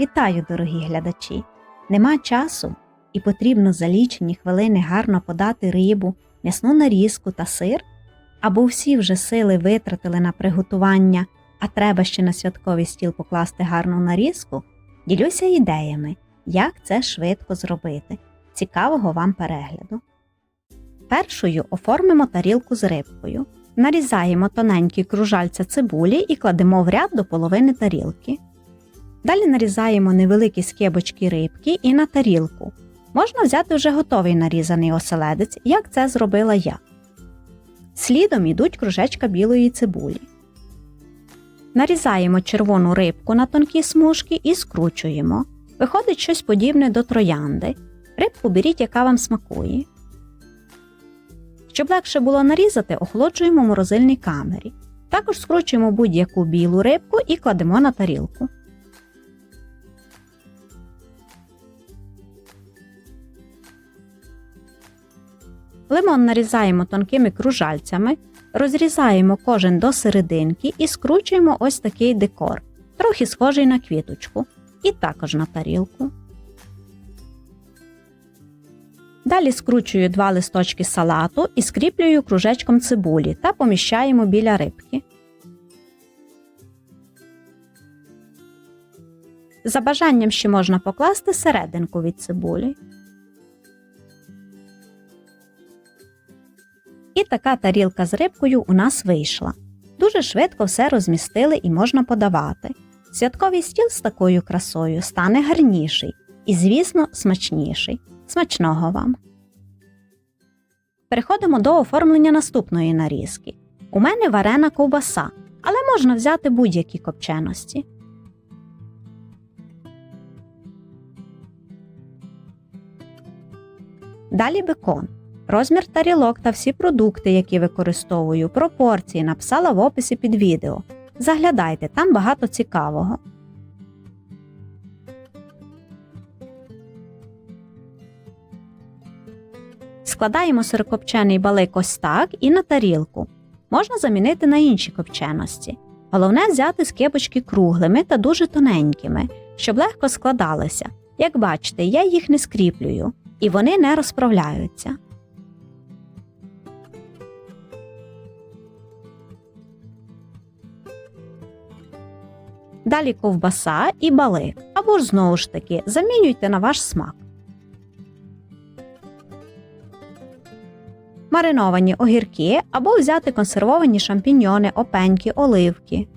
Вітаю, дорогі глядачі! Нема часу і потрібно за лічені хвилини гарно подати рибу, м'ясну нарізку та сир, або всі вже сили витратили на приготування, а треба ще на святковий стіл покласти гарну нарізку, ділюся ідеями, як це швидко зробити. Цікавого вам перегляду. Першою оформимо тарілку з рибкою. Нарізаємо тоненькі кружальця цибулі і кладемо в ряд до половини тарілки. Далі нарізаємо невеликі скибочки рибки і на тарілку. Можна взяти вже готовий нарізаний оселедець, як це зробила я. Слідом йдуть кружечка білої цибулі. Нарізаємо червону рибку на тонкі смужки і скручуємо. Виходить щось подібне до троянди. Рибку беріть, яка вам смакує. Щоб легше було нарізати, охолоджуємо в морозильній камері. Також скручуємо будь-яку білу рибку і кладемо на тарілку. Лимон нарізаємо тонкими кружальцями, розрізаємо кожен до серединки і скручуємо ось такий декор, трохи схожий на квіточку, і також на тарілку. Далі скручую два листочки салату і скріплюю кружечком цибулі та поміщаємо біля рибки. За бажанням ще можна покласти серединку від цибулі. І така тарілка з рибкою у нас вийшла. Дуже швидко все розмістили і можна подавати. Святковий стіл з такою красою стане гарніший і, звісно, смачніший. Смачного вам! Переходимо до оформлення наступної нарізки. У мене варена ковбаса, але можна взяти будь-які копченості. Далі бекон. Розмір тарілок та всі продукти, які використовую, пропорції написала в описі під відео. Заглядайте, там багато цікавого. Складаємо сирокопчений балик ось так і на тарілку. Можна замінити на інші копченості. Головне взяти скибочки круглими та дуже тоненькими, щоб легко складалися. Як бачите, я їх не скріплюю, і вони не розправляються. Далі ковбаса і балик, або ж знову ж таки замінюйте на ваш смак. мариновані огірки або взяти консервовані шампіньйони, опеньки, оливки.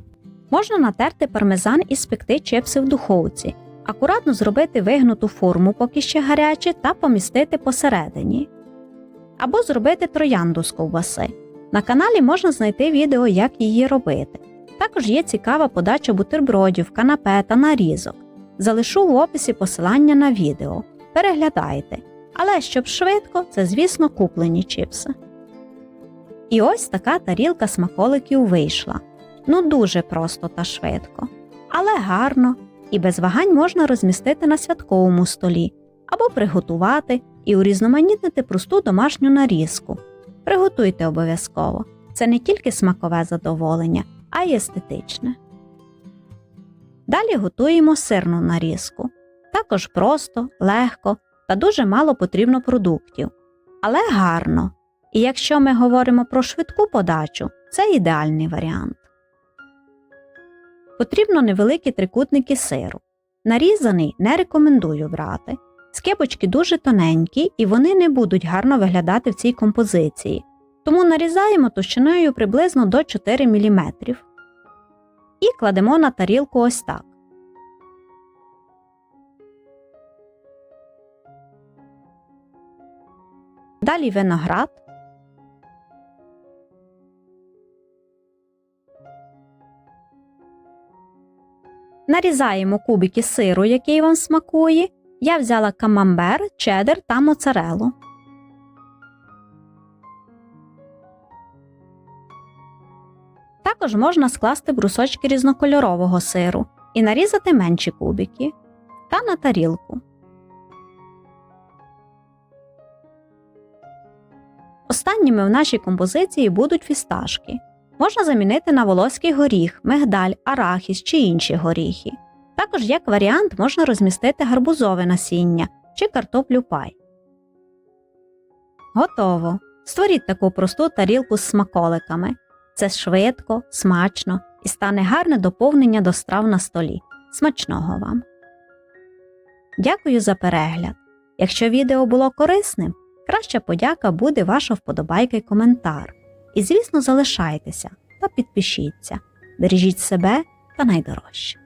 Можна натерти пармезан і спекти чипси в духовці, акуратно зробити вигнуту форму, поки ще гарячі, та помістити посередині. Або зробити троянду з ковбаси. На каналі можна знайти відео, як її робити. Також є цікава подача бутербродів, канапе та нарізок. Залишу в описі посилання на відео. Переглядайте. Але щоб швидко, це, звісно, куплені чіпси. І ось така тарілка смаколиків вийшла. Ну дуже просто та швидко. Але гарно і без вагань можна розмістити на святковому столі або приготувати і урізноманітнити просту домашню нарізку. Приготуйте обов'язково. Це не тільки смакове задоволення, а й естетичне. Далі готуємо сирну нарізку. Також просто, легко та дуже мало потрібно продуктів. Але гарно. І якщо ми говоримо про швидку подачу, це ідеальний варіант. Потрібно невеликі трикутники сиру. Нарізаний не рекомендую брати. Скибочки дуже тоненькі і вони не будуть гарно виглядати в цій композиції, тому нарізаємо товщиною приблизно до 4 мм. І кладемо на тарілку ось так. Далі виноград. Нарізаємо кубики сиру, який вам смакує. Я взяла камамбер, чеддер та моцарелу. Також можна скласти брусочки різнокольорового сиру і нарізати менші кубики та на тарілку. Останніми в нашій композиції будуть фісташки. Можна замінити на волоський горіх, мигдаль, арахіс чи інші горіхи. Також як варіант можна розмістити гарбузове насіння чи картоплю пай. Готово. Створіть таку просту тарілку з смаколиками. Це швидко, смачно і стане гарне доповнення до страв на столі. Смачного вам! Дякую за перегляд! Якщо відео було корисним, краща подяка буде ваша вподобайка й коментар. І, звісно, залишайтеся та підпишіться. Бережіть себе та найдорожче.